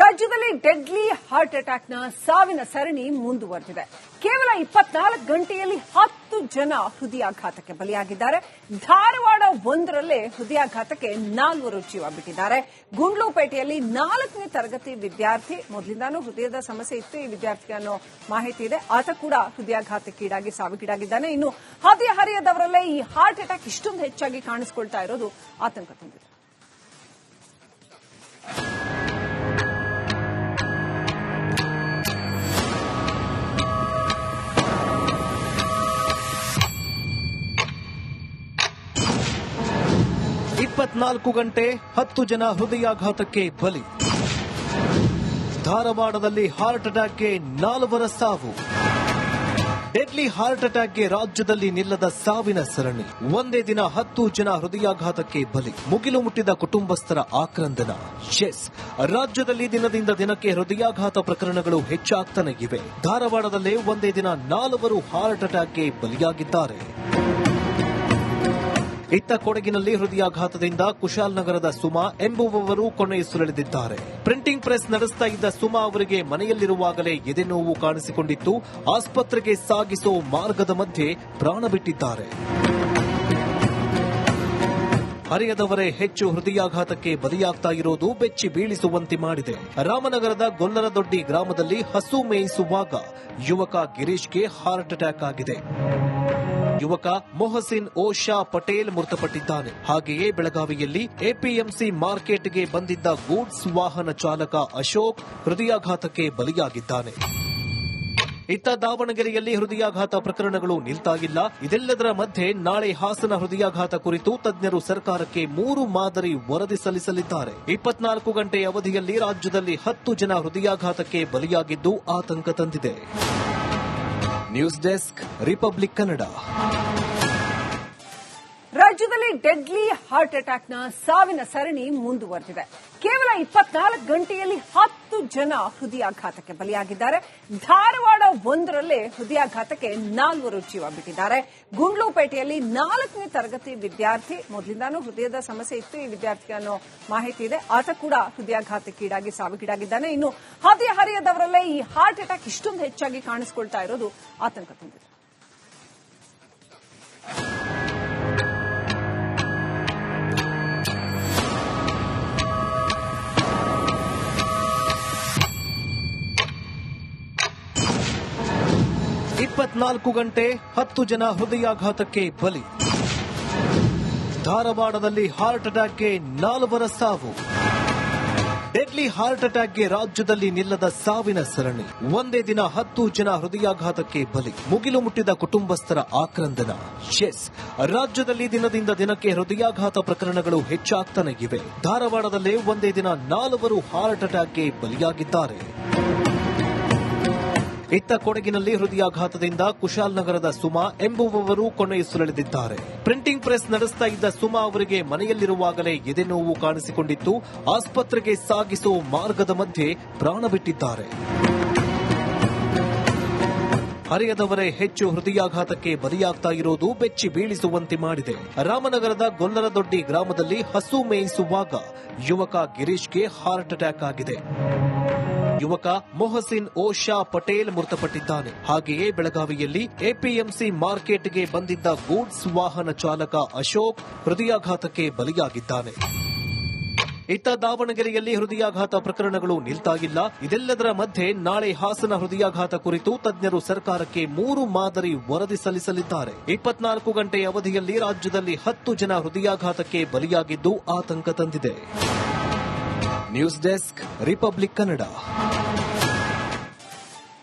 ರಾಜ್ಯದಲ್ಲಿ deadly heart ಅಟ್ಯಾಕ್ನ ಸಾವಿನ ಸರಣಿ ಮುಂದುವರೆದಿದೆ. ಕೇವಲ ಇಪ್ಪತ್ನಾಲ್ಕು ಗಂಟೆಯಲ್ಲಿ ಹತ್ತು ಜನ ಹೃದಯಾಘಾತಕ್ಕೆ ಬಲಿಯಾಗಿದ್ದಾರೆ. ಧಾರವಾಡ ಒಂದರಲ್ಲೇ ಹೃದಯಾಘಾತಕ್ಕೆ ನಾಲ್ವರು ಜೀವ ಬಿಟ್ಟಿದ್ದಾರೆ. ಗುಂಡ್ಲುಪೇಟೆಯಲ್ಲಿ ನಾಲ್ಕನೇ ತರಗತಿ ವಿದ್ಯಾರ್ಥಿ, ಮೊದಲಿಂದಾನೂ ಹೃದಯದ ಸಮಸ್ಯೆ ಇತ್ತು, ಈ ವಿದ್ಯಾರ್ಥಿ ಅನ್ನೋ ಮಾಹಿತಿ ಇದೆ. ಆತ ಕೂಡ ಹೃದಯಾಘಾತಕ್ಕೀಡಾಗಿ ಸಾವಿಗೀಡಾಗಿದ್ದಾನೆ. ಇನ್ನು ಹದಿಹರಿಯದವರಲ್ಲೇ ಈ ಹಾರ್ಟ್ ಅಟ್ಯಾಕ್ ಇಷ್ಟೊಂದು ಹೆಚ್ಚಾಗಿ ಕಾಣಿಸಿಕೊಳ್ತಾ ಇರೋದು ಆತಂಕ ತಂದಿದೆ. ಇಪ್ಪತ್ನಾಲ್ಕು ಗಂಟೆ ಹತ್ತು ಜನ ಹೃದಯಾಘಾತಕ್ಕೆ ಬಲಿ. ಧಾರವಾಡದಲ್ಲಿ ಹಾರ್ಟ್ ಅಟ್ಯಾಕ್ಗೆ ನಾಲ್ವರ ಸಾವು. ಡೆಡ್ಲಿ ಹಾರ್ಟ್ ಅಟ್ಯಾಕ್ಗೆ ರಾಜ್ಯದಲ್ಲಿ ನಿಲ್ಲದ ಸಾವಿನ ಸರಣಿ. ಒಂದೇ ದಿನ ಹತ್ತು ಜನ ಹೃದಯಾಘಾತಕ್ಕೆ ಬಲಿ. ಮುಗಿಲು ಮುಟ್ಟಿದ ಕುಟುಂಬಸ್ಥರ ಆಕ್ರಂದನ. ಎಸ್, ರಾಜ್ಯದಲ್ಲಿ ದಿನದಿಂದ ದಿನಕ್ಕೆ ಹೃದಯಾಘಾತ ಪ್ರಕರಣಗಳು ಹೆಚ್ಚಾಗ್ತಾನೆ ಇವೆ. ಧಾರವಾಡದಲ್ಲೇ ಒಂದೇ ದಿನ ನಾಲ್ವರು ಹಾರ್ಟ್ ಅಟ್ಯಾಕ್ಗೆ ಬಲಿಯಾಗಿದ್ದಾರೆ. ಇತ್ತ ಕೊಡಗಿನಲ್ಲಿ ಹೃದಯಾಘಾತದಿಂದ ಕುಶಾಲನಗರದ ಸುಮಾ ಎಂಬುವವರು ಕೊನೆಯುಸಿರೆಳೆದಿದ್ದಾರೆ ಪ್ರಿಂಟಿಂಗ್ ಪ್ರೆಸ್ ನಡೆಸ್ತಾ ಇದ್ದ ಸುಮಾ ಅವರಿಗೆ ಮನೆಯಲ್ಲಿರುವಾಗಲೇ ಎದೆನೋವು ಕಾಣಿಸಿಕೊಂಡಿತ್ತು. ಆಸ್ಪತ್ರೆಗೆ ಸಾಗಿಸೋ ಮಾರ್ಗದ ಮಧ್ಯೆ ಪ್ರಾಣ ಬಿಟ್ಟಿದ್ದಾರೆ. ಹರಿಯದವರೇ, ಹೆಚ್ಚು ಹೃದಯಾಘಾತಕ್ಕೆ ಬಲಿಯಾಗ್ತಾ ಇರೋದು ಬೆಚ್ಚಿ ಬೀಳಿಸುವಂತೆ ಮಾಡಿದೆ. ರಾಮನಗರದ ಗೊಲ್ಲರದೊಡ್ಡಿ ಗ್ರಾಮದಲ್ಲಿ ಹಸು ಮೇಯಿಸುವಾಗ ಯುವಕ ಗಿರೀಶ್ಗೆ ಹಾರ್ಟ್ ಅಟ್ಯಾಕ್ ಆಗಿದೆ. ಯುವಕ ಮೊಹಸಿನ್ ಓಶಾ ಪಟೇಲ್ ಮೃತಪಟ್ಟಿದ್ದಾನೆ. ಹಾಗೆಯೇ ಬೆಳಗಾವಿಯಲ್ಲಿ ಎಪಿಎಂಸಿ ಮಾರ್ಕೆಟ್ಗೆ ಬಂದಿದ್ದ ಗೂಡ್ಸ್ ವಾಹನ ಚಾಲಕ ಅಶೋಕ್ ಹೃದಯಾಘಾತಕ್ಕೆ ಬಲಿಯಾಗಿದ್ದಾನೆ. ಇತ್ತ ದಾವಣಗೆರೆಯಲ್ಲಿ ಹೃದಯಾಘಾತ ಪ್ರಕರಣಗಳು ನಿಲ್ತಾಗಿಲ್ಲ ಇದೆಲ್ಲದರ ಮಧ್ಯೆ ನಾಳೆ ಹಾಸನ ಹೃದಯಾಘಾತ ಕುರಿತು ತಜ್ಞರು ಸರ್ಕಾರಕ್ಕೆ ಮೂರು ಮಾದರಿ ವರದಿ ಸಲ್ಲಿಸಲಿದ್ದಾರೆ. ಇಪ್ಪತ್ನಾಲ್ಕು ಗಂಟೆ ಅವಧಿಯಲ್ಲಿ ರಾಜ್ಯದಲ್ಲಿ ಹತ್ತು ಜನ ಹೃದಯಾಘಾತಕ್ಕೆ ಬಲಿಯಾಗಿದ್ದು ಆತಂಕ ತಂದಿದೆ. News desk republic Kannada. ರಾಜ್ಯದಲ್ಲಿ ಡೆಡ್ಲಿ ಹಾರ್ಟ್ ಅಟ್ಯಾಕ್ನ ಸಾವಿನ ಸರಣಿ ಮುಂದುವರೆದಿದೆ. ಕೇವಲ ಇಪ್ಪತ್ನಾಲ್ಕು ಗಂಟೆಯಲ್ಲಿ ಹತ್ತು ಜನ ಹೃದಯಾಘಾತಕ್ಕೆ ಬಲಿಯಾಗಿದ್ದಾರೆ. ಧಾರವಾಡ ಒಂದರಲ್ಲೇ ಹೃದಯಾಘಾತಕ್ಕೆ ನಾಲ್ವರು ಜೀವ ಬಿಟ್ಟಿದ್ದಾರೆ. ಗುಂಡ್ಲುಪೇಟೆಯಲ್ಲಿ ನಾಲ್ಕನೇ ತರಗತಿ ವಿದ್ಯಾರ್ಥಿ, ಮೊದಲಿಂದಾನೂ ಹೃದಯದ ಸಮಸ್ಯೆ ಇತ್ತು, ಈ ವಿದ್ಯಾರ್ಥಿ ಅನ್ನೋ ಮಾಹಿತಿ ಇದೆ. ಆತ ಕೂಡ ಹೃದಯಾಘಾತಕ್ಕೀಡಾಗಿ ಸಾವಿಗೀಡಾಗಿದ್ದಾನೆ. ಇನ್ನು ಹದಿಹರಿಯದವರಲ್ಲೇ ಈ ಹಾರ್ಟ್ ಅಟ್ಯಾಕ್ ಇಷ್ಟೊಂದು ಹೆಚ್ಚಾಗಿ ಕಾಣಿಸಿಕೊಳ್ತಾ ಇರೋದು ಆತಂಕ ತಂದಿದೆ. ಇಪ್ಪತ್ನಾಲ್ಕು ಗಂಟೆ ಹತ್ತು ಜನ ಹೃದಯಾಘಾತಕ್ಕೆ ಬಲಿ. ಧಾರವಾಡದಲ್ಲಿ ಹಾರ್ಟ್ ಅಟ್ಯಾಕ್ಗೆ ನಾಲ್ವರ ಸಾವು. ಡೆಡ್ಲಿ ಹಾರ್ಟ್ ಅಟ್ಯಾಕ್ಗೆ ರಾಜ್ಯದಲ್ಲಿ ನಿಲ್ಲದ ಸಾವಿನ ಸರಣಿ. ಒಂದೇ ದಿನ ಹತ್ತು ಜನ ಹೃದಯಾಘಾತಕ್ಕೆ ಬಲಿ. ಮುಗಿಲು ಮುಟ್ಟಿದ ಕುಟುಂಬಸ್ಥರ ಆಕ್ರಂದನ. ಎಸ್, ರಾಜ್ಯದಲ್ಲಿ ದಿನದಿಂದ ದಿನಕ್ಕೆ ಹೃದಯಾಘಾತ ಪ್ರಕರಣಗಳು ಹೆಚ್ಚಾಗ್ತಾನೆ ಇವೆ. ಧಾರವಾಡದಲ್ಲೇ ಒಂದೇ ದಿನ ನಾಲ್ವರು ಹಾರ್ಟ್ ಅಟ್ಯಾಕ್ಗೆ ಬಲಿಯಾಗಿದ್ದಾರೆ. ಇತ್ತ ಕೊಡಗಿನಲ್ಲಿ ಹೃದಯಾಘಾತದಿಂದ ಕುಶಾಲನಗರದ ಸುಮಾ ಎಂಬುವವರು ಕೊನೆಯುಸಿರೆಳೆದಿದ್ದಾರೆ. ಪ್ರಿಂಟಿಂಗ್ ಪ್ರೆಸ್ ನಡೆಸ್ತಾ ಇದ್ದ ಸುಮಾ ಅವರಿಗೆ ಮನೆಯಲ್ಲಿರುವಾಗಲೇ ಎದೆ ನೋವು ಕಾಣಿಸಿಕೊಂಡಿತ್ತು. ಆಸ್ಪತ್ರೆಗೆ ಸಾಗಿಸೋ ಮಾರ್ಗದ ಮಧ್ಯೆ ಪ್ರಾಣ ಬಿಟ್ಟಿದ್ದಾರೆ. ಹರಿಯದವರೇ, ಹೆಚ್ಚು ಹೃದಯಾಘಾತಕ್ಕೆ ಬಲಿಯಾಗ್ತಾ ಇರೋದು ಬೆಚ್ಚಿ ಬೀಳಿಸುವಂತೆ ಮಾಡಿದೆ. ರಾಮನಗರದ ಗೊಲ್ಲರದೊಡ್ಡಿ ಗ್ರಾಮದಲ್ಲಿ ಹಸು ಮೇಯಿಸುವಾಗ ಯುವಕ ಗಿರೀಶ್ಗೆ ಹಾರ್ಟ್ ಅಟ್ಯಾಕ್ ಆಗಿದೆ. ಯುವಕ ಮೊಹಸಿನ್ ಓಶಾ ಪಟೇಲ್ ಮೃತಪಟ್ಟಿದ್ದಾನೆ. ಹಾಗೆಯೇ ಬೆಳಗಾವಿಯಲ್ಲಿ ಎಪಿಎಂಸಿ ಮಾರ್ಕೆಟ್ಗೆ ಬಂದಿದ್ದ ಗೂಡ್ಸ್ ವಾಹನ ಚಾಲಕ ಅಶೋಕ್ ಹೃದಯಾಘಾತಕ್ಕೆ ಬಲಿಯಾಗಿದ್ದಾನೆ. ಇತ್ತ ದಾವಣಗೆರೆಯಲ್ಲಿ ಹೃದಯಾಘಾತ ಪ್ರಕರಣಗಳು ನಿಲ್ತಾಗಿಲ್ಲ ಇದೆಲ್ಲದರ ಮಧ್ಯೆ ನಾಳೆ ಹಾಸನ ಹೃದಯಾಘಾತ ಕುರಿತು ತಜ್ಞರು ಸರ್ಕಾರಕ್ಕೆ ಮೂರು ಮಾದರಿ ವರದಿ ಸಲ್ಲಿಸಲಿದ್ದಾರೆ. ಇಪ್ಪತ್ನಾಲ್ಕು ಗಂಟೆ ಅವಧಿಯಲ್ಲಿ ರಾಜ್ಯದಲ್ಲಿ ಹತ್ತು ಜನ ಹೃದಯಾಘಾತಕ್ಕೆ ಬಲಿಯಾಗಿದ್ದು ಆತಂಕ ತಂದಿದೆ. News desk, republic Kannada.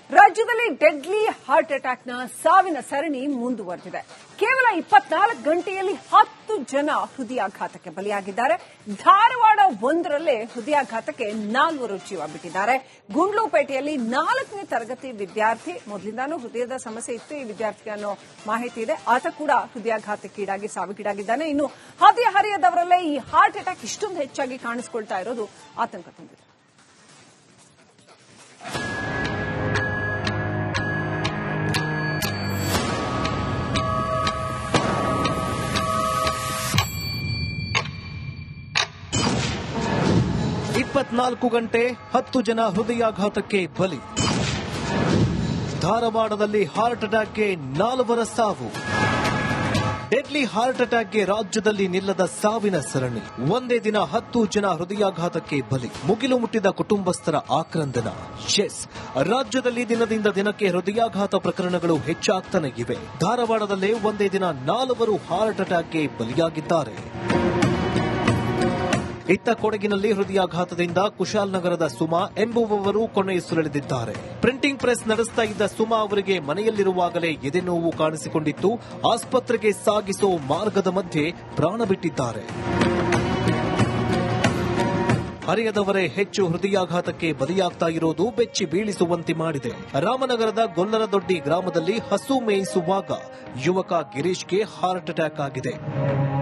ರಾಜ್ಯದಲ್ಲಿ ಡೆಡ್ಲಿ ಹಾರ್ಟ್ ಅಟ್ಯಾಕ್ನ ಸಾವಿನ ಸರಣಿ ಮುಂದುವರೆದಿದೆ. ಕೇವಲ ಇಪ್ಪತ್ನಾಲ್ಕು ಗಂಟೆಯಲ್ಲಿ ಹತ್ತು ಜನ ಹೃದಯಾಘಾತಕ್ಕೆ ಬಲಿಯಾಗಿದ್ದಾರೆ. ಧಾರವಾಡ ಒಂದರಲ್ಲೇ ಹೃದಯಾಘಾತಕ್ಕೆ ನಾಲ್ವರು ಜೀವ ಬಿಟ್ಟಿದ್ದಾರೆ. ಗುಂಡ್ಲುಪೇಟೆಯಲ್ಲಿ ನಾಲ್ಕನೇ ತರಗತಿ ವಿದ್ಯಾರ್ಥಿ, ಮೊದಲಿಂದಾನೂ ಹೃದಯದ ಸಮಸ್ಯೆ ಇತ್ತು, ಈ ವಿದ್ಯಾರ್ಥಿ ಅನ್ನೋ ಮಾಹಿತಿ ಇದೆ. ಆತ ಕೂಡ ಹೃದಯಾಘಾತಕ್ಕೀಡಾಗಿ ಸಾವಿಗೀಡಾಗಿದ್ದಾನೆ. ಇನ್ನು ಹದಿಹರಿಯದವರಲ್ಲೇ ಈ ಹಾರ್ಟ್ ಅಟ್ಯಾಕ್ ಇಷ್ಟೊಂದು ಹೆಚ್ಚಾಗಿ ಕಾಣಿಸಿಕೊಳ್ತಾ ಇರೋದು ಆತಂಕ ತಂದಿದೆ. ಇಪ್ಪತ್ನಾಲ್ಕು ಗಂಟೆ ಹತ್ತು ಜನ ಹೃದಯಾಘಾತಕ್ಕೆ ಬಲಿ. ಧಾರವಾಡದಲ್ಲಿ ಹಾರ್ಟ್ ಅಟ್ಯಾಕ್ಗೆ ನಾಲ್ವರ ಸಾವು. ಡೆಡ್ಲಿ ಹಾರ್ಟ್ ಅಟ್ಯಾಕ್ಗೆ ರಾಜ್ಯದಲ್ಲಿ ನಿಲ್ಲದ ಸಾವಿನ ಸರಣಿ. ಒಂದೇ ದಿನ ಹತ್ತು ಜನ ಹೃದಯಾಘಾತಕ್ಕೆ ಬಲಿ. ಮುಗಿಲು ಮುಟ್ಟಿದ ಕುಟುಂಬಸ್ಥರ ಆಕ್ರಂದನ. ಎಸ್, ರಾಜ್ಯದಲ್ಲಿ ದಿನದಿಂದ ದಿನಕ್ಕೆ ಹೃದಯಾಘಾತ ಪ್ರಕರಣಗಳು ಹೆಚ್ಚಾಗ್ತಾನೆ ಇವೆ. ಧಾರವಾಡದಲ್ಲೇ ಒಂದೇ ದಿನ ನಾಲ್ವರು ಹಾರ್ಟ್ ಅಟ್ಯಾಕ್ಗೆ ಬಲಿಯಾಗಿದ್ದಾರೆ. ಇತ್ತ ಕೊಡಗಿನಲ್ಲಿ ಹೃದಯಾಘಾತದಿಂದ ಕುಶಾಲನಗರದ ಸುಮಾ ಎಂಬುವವರು ಕೊನೆಯುಸಿರೆಳೆದಿದ್ದಾರೆ ಪ್ರಿಂಟಿಂಗ್ ಪ್ರೆಸ್ ನಡೆಸ್ತಾ ಇದ್ದ ಸುಮಾ ಅವರಿಗೆ ಮನೆಯಲ್ಲಿರುವಾಗಲೇ ಎದೆನೋವು ಕಾಣಿಸಿಕೊಂಡಿತ್ತು. ಆಸ್ಪತ್ರೆಗೆ ಸಾಗಿಸೋ ಮಾರ್ಗದ ಮಧ್ಯೆ ಪ್ರಾಣ ಬಿಟ್ಟಿದ್ದಾರೆ. ಹರಿಯದವರೇ, ಹೆಚ್ಚು ಹೃದಯಾಘಾತಕ್ಕೆ ಬಲಿಯಾಗ್ತಾ ಇರೋದು ಬೆಚ್ಚಿ ಬೀಳಿಸುವಂತೆ ಮಾಡಿದೆ. ರಾಮನಗರದ ಗೊಲ್ಲರದೊಡ್ಡಿ ಗ್ರಾಮದಲ್ಲಿ ಹಸು ಮೇಯಿಸುವಾಗ ಯುವಕ ಗಿರೀಶ್ಗೆ ಹಾರ್ಟ್ ಅಟ್ಯಾಕ್ ಆಗಿದೆ.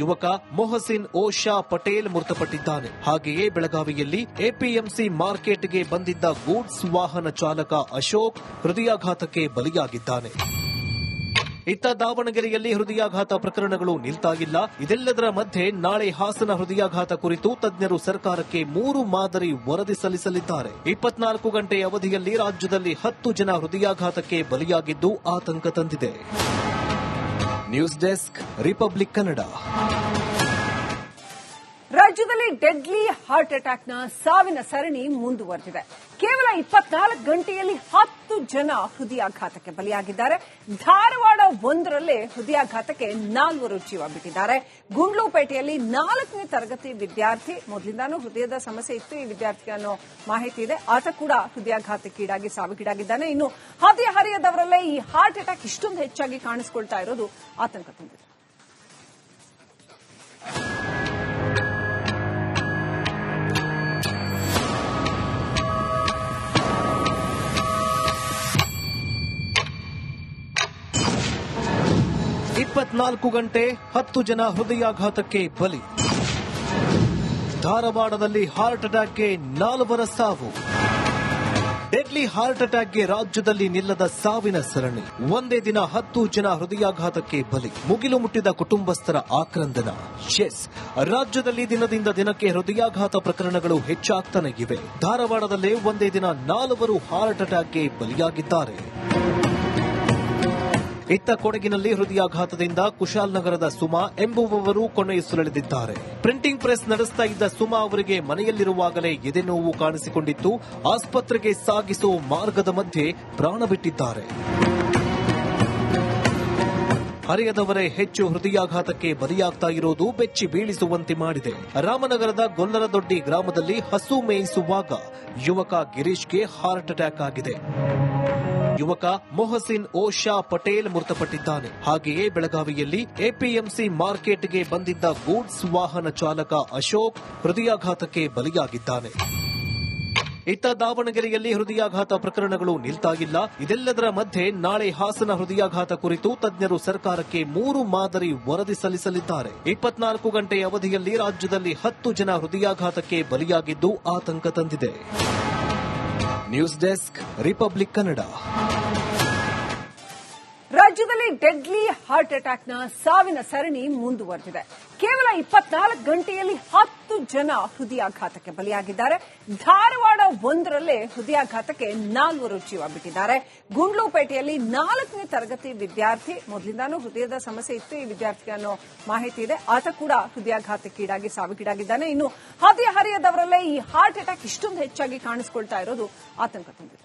ಯುವಕ ಮೊಹಸಿನ್ ಓಶಾ ಪಟೇಲ್ ಮೃತಪಟ್ಟಿದ್ದಾನೆ. ಹಾಗೆಯೇ ಬೆಳಗಾವಿಯಲ್ಲಿ ಎಪಿಎಂಸಿ ಮಾರ್ಕೆಟ್ಗೆ ಬಂದಿದ್ದ ಗೂಡ್ಸ್ ವಾಹನ ಚಾಲಕ ಅಶೋಕ್ ಹೃದಯಾಘಾತಕ್ಕೆ ಬಲಿಯಾಗಿದ್ದಾನೆ. ಇತ್ತ ದಾವಣಗೆರೆಯಲ್ಲಿ ಹೃದಯಾಘಾತ ಪ್ರಕರಣಗಳು ನಿಲ್ತಾಗಿಲ್ಲ ಇದೆಲ್ಲದರ ಮಧ್ಯೆ ನಾಳೆ ಹಾಸನ ಹೃದಯಾಘಾತ ಕುರಿತು ತಜ್ಞರು ಸರ್ಕಾರಕ್ಕೆ ಮೂರು ಮಾದರಿ ವರದಿ ಸಲ್ಲಿಸಲಿದ್ದಾರೆ. ಇಪ್ಪತ್ನಾಲ್ಕು ಗಂಟೆ ಅವಧಿಯಲ್ಲಿ ರಾಜ್ಯದಲ್ಲಿ ಹತ್ತು ಜನ ಹೃದಯಾಘಾತಕ್ಕೆ ಬಲಿಯಾಗಿದ್ದು ಆತಂಕ ತಂದಿದೆ. News desk republic Kannada. ರಾಜ್ಯದಲ್ಲಿ ಡೆಡ್ಲಿ ಹಾರ್ಟ್ ಅಟ್ಯಾಕ್ನ ಸಾವಿನ ಸರಣಿ ಮುಂದುವರೆದಿದೆ. ಕೇವಲ ಇಪ್ಪತ್ನಾಲ್ಕು ಗಂಟೆಯಲ್ಲಿ ಹತ್ತು ಜನ ಹೃದಯಾಘಾತಕ್ಕೆ ಬಲಿಯಾಗಿದ್ದಾರೆ. ಧಾರವಾಡ ಒಂದರಲ್ಲೇ ಹೃದಯಾಘಾತಕ್ಕೆ ನಾಲ್ವರು ಜೀವ ಬಿಟ್ಟಿದ್ದಾರೆ. ಗುಂಡ್ಲುಪೇಟೆಯಲ್ಲಿ ನಾಲ್ಕನೇ ತರಗತಿ ವಿದ್ಯಾರ್ಥಿ, ಮೊದಲಿಂದಾನೂ ಹೃದಯದ ಸಮಸ್ಯೆ ಇತ್ತು, ಈ ವಿದ್ಯಾರ್ಥಿ ಅನ್ನೋ ಮಾಹಿತಿ ಇದೆ. ಆತ ಕೂಡ ಹೃದಯಾಘಾತಕ್ಕೀಡಾಗಿ ಸಾವಿಗೀಡಾಗಿದ್ದಾನೆ. ಇನ್ನು ಹದಿಹರಿಯದವರಲ್ಲೇ ಈ ಹಾರ್ಟ್ ಅಟ್ಯಾಕ್ ಇಷ್ಟೊಂದು ಹೆಚ್ಚಾಗಿ ಕಾಣಿಸಿಕೊಳ್ತಾ ಇರೋದು ಆತಂಕ ತಂದಿದೆ. ಇಪ್ಪತ್ನಾಲ್ಕು ಗಂಟೆ ಹತ್ತು ಜನ ಹೃದಯಾಘಾತಕ್ಕೆ ಬಲಿ. ಧಾರವಾಡದಲ್ಲಿ ಹಾರ್ಟ್ ಅಟ್ಯಾಕ್ಗೆ ನಾಲ್ವರ ಸಾವು. ಡೆಡ್ಲಿ ಹಾರ್ಟ್ ಅಟ್ಯಾಕ್ಗೆ ರಾಜ್ಯದಲ್ಲಿ ನಿಲ್ಲದ ಸಾವಿನ ಸರಣಿ. ಒಂದೇ ದಿನ ಹತ್ತು ಜನ ಹೃದಯಾಘಾತಕ್ಕೆ ಬಲಿ. ಮುಗಿಲು ಮುಟ್ಟಿದ ಕುಟುಂಬಸ್ಥರ ಆಕ್ರಂದನ. ಎಸ್, ರಾಜ್ಯದಲ್ಲಿ ದಿನದಿಂದ ದಿನಕ್ಕೆ ಹೃದಯಾಘಾತ ಪ್ರಕರಣಗಳು ಹೆಚ್ಚಾಗ್ತಾನೆ ಇವೆ. ಧಾರವಾಡದಲ್ಲೇ ಒಂದೇ ದಿನ ನಾಲ್ವರು ಹಾರ್ಟ್ ಅಟ್ಯಾಕ್ಗೆ ಬಲಿಯಾಗಿದ್ದಾರೆ. ಇತ್ತ ಕೊಡಗಿನಲ್ಲಿ ಹೃದಯಾಘಾತದಿಂದ ಕುಶಾಲನಗರದ ಸುಮಾ ಎಂಬುವವರು ಕೊನೆಯುಸಿರೆಳೆದಿದ್ದಾರೆ. ಪ್ರಿಂಟಿಂಗ್ ಪ್ರೆಸ್ ನಡೆಸ್ತಾ ಇದ್ದ ಸುಮಾ ಅವರಿಗೆ ಮನೆಯಲ್ಲಿರುವಾಗಲೇ ಎದೆ ನೋವು ಕಾಣಿಸಿಕೊಂಡಿತ್ತು. ಆಸ್ಪತ್ರೆಗೆ ಸಾಗಿಸೋ ಮಾರ್ಗದ ಮಧ್ಯೆ ಪ್ರಾಣ ಬಿಟ್ಟಿದ್ದಾರೆ. ಹರಿಯದವರೇ, ಹೆಚ್ಚು ಹೃದಯಾಘಾತಕ್ಕೆ ಬಲಿಯಾಗ್ತಾ ಇರೋದು ಬೆಚ್ಚಿ ಬೀಳಿಸುವಂತೆ ಮಾಡಿದೆ. ರಾಮನಗರದ ಗೊಲ್ಲರದೊಡ್ಡಿ ಗ್ರಾಮದಲ್ಲಿ ಹಸು ಮೇಯಿಸುವಾಗ ಯುವಕ ಗಿರೀಶ್ಗೆ ಹಾರ್ಟ್ ಅಟ್ಯಾಕ್ ಆಗಿದೆ. ಯುವಕ ಮೊಹಸಿನ್ ಓಶಾ ಪಟೇಲ್ ಮೃತಪಟ್ಟಿದ್ದಾನೆ. ಹಾಗೆಯೇ ಬೆಳಗಾವಿಯಲ್ಲಿ ಎಪಿಎಂಸಿ ಮಾರ್ಕೆಟ್ಗೆ ಬಂದಿದ್ದ ಗೂಡ್ಸ್ ವಾಹನ ಚಾಲಕ ಅಶೋಕ್ ಹೃದಯಾಘಾತಕ್ಕೆ ಬಲಿಯಾಗಿದ್ದಾನೆ. ಇತ್ತ ದಾವಣಗೆರೆಯಲ್ಲಿ ಹೃದಯಾಘಾತ ಪ್ರಕರಣಗಳು ನಿಲ್ತಾಗಿಲ್ಲ ಇದೆಲ್ಲದರ ಮಧ್ಯೆ ನಾಳೆ ಹಾಸನ ಹೃದಯಾಘಾತ ಕುರಿತು ತಜ್ಞರು ಸರ್ಕಾರಕ್ಕೆ ಮೂರು ಮಾದರಿ ವರದಿ ಸಲ್ಲಿಸಲಿದ್ದಾರೆ. ಇಪ್ಪತ್ನಾಲ್ಕು ಗಂಟೆ ಅವಧಿಯಲ್ಲಿ ರಾಜ್ಯದಲ್ಲಿ ಹತ್ತು ಜನ ಹೃದಯಾಘಾತಕ್ಕೆ ಬಲಿಯಾಗಿದ್ದು ಆತಂಕ ತಂದಿದೆ. News desk republic Kannada. ರಾಜ್ಯದಲ್ಲಿ ಡೆಡ್ಲಿ ಹಾರ್ಟ್ ಅಟ್ಯಾಕ್ನ ಸಾವಿನ ಸರಣಿ ಮುಂದುವರೆದಿದೆ. ಕೇವಲ ಇಪ್ಪತ್ನಾಲ್ಕು ಗಂಟೆಯಲ್ಲಿ ಹತ್ತು ಜನ ಹೃದಯಾಘಾತಕ್ಕೆ ಬಲಿಯಾಗಿದ್ದಾರೆ. ಧಾರವಾಡ ಒಂದರಲ್ಲೇ ಹೃದಯಾಘಾತಕ್ಕೆ ನಾಲ್ವರು ಜೀವ ಬಿಟ್ಟಿದ್ದಾರೆ. ಗುಂಡ್ಲುಪೇಟೆಯಲ್ಲಿ ನಾಲ್ಕನೇ ತರಗತಿ ವಿದ್ಯಾರ್ಥಿ, ಮೊದಲಿಂದಾನೂ ಹೃದಯದ ಸಮಸ್ಯೆ ಇತ್ತು, ಈ ವಿದ್ಯಾರ್ಥಿ ಅನ್ನೋ ಮಾಹಿತಿ ಇದೆ. ಆತ ಕೂಡ ಹೃದಯಾಘಾತಕ್ಕೀಡಾಗಿ ಸಾವಿಗೀಡಾಗಿದ್ದಾನೆ. ಇನ್ನು ಹದಿಹರಿಯದವರಲ್ಲೇ ಈ ಹಾರ್ಟ್ ಅಟ್ಯಾಕ್ ಇಷ್ಟೊಂದು ಹೆಚ್ಚಾಗಿ ಕಾಣಿಸಿಕೊಳ್ತಾ ಇರೋದು ಆತಂಕ ತಂದಿದೆ.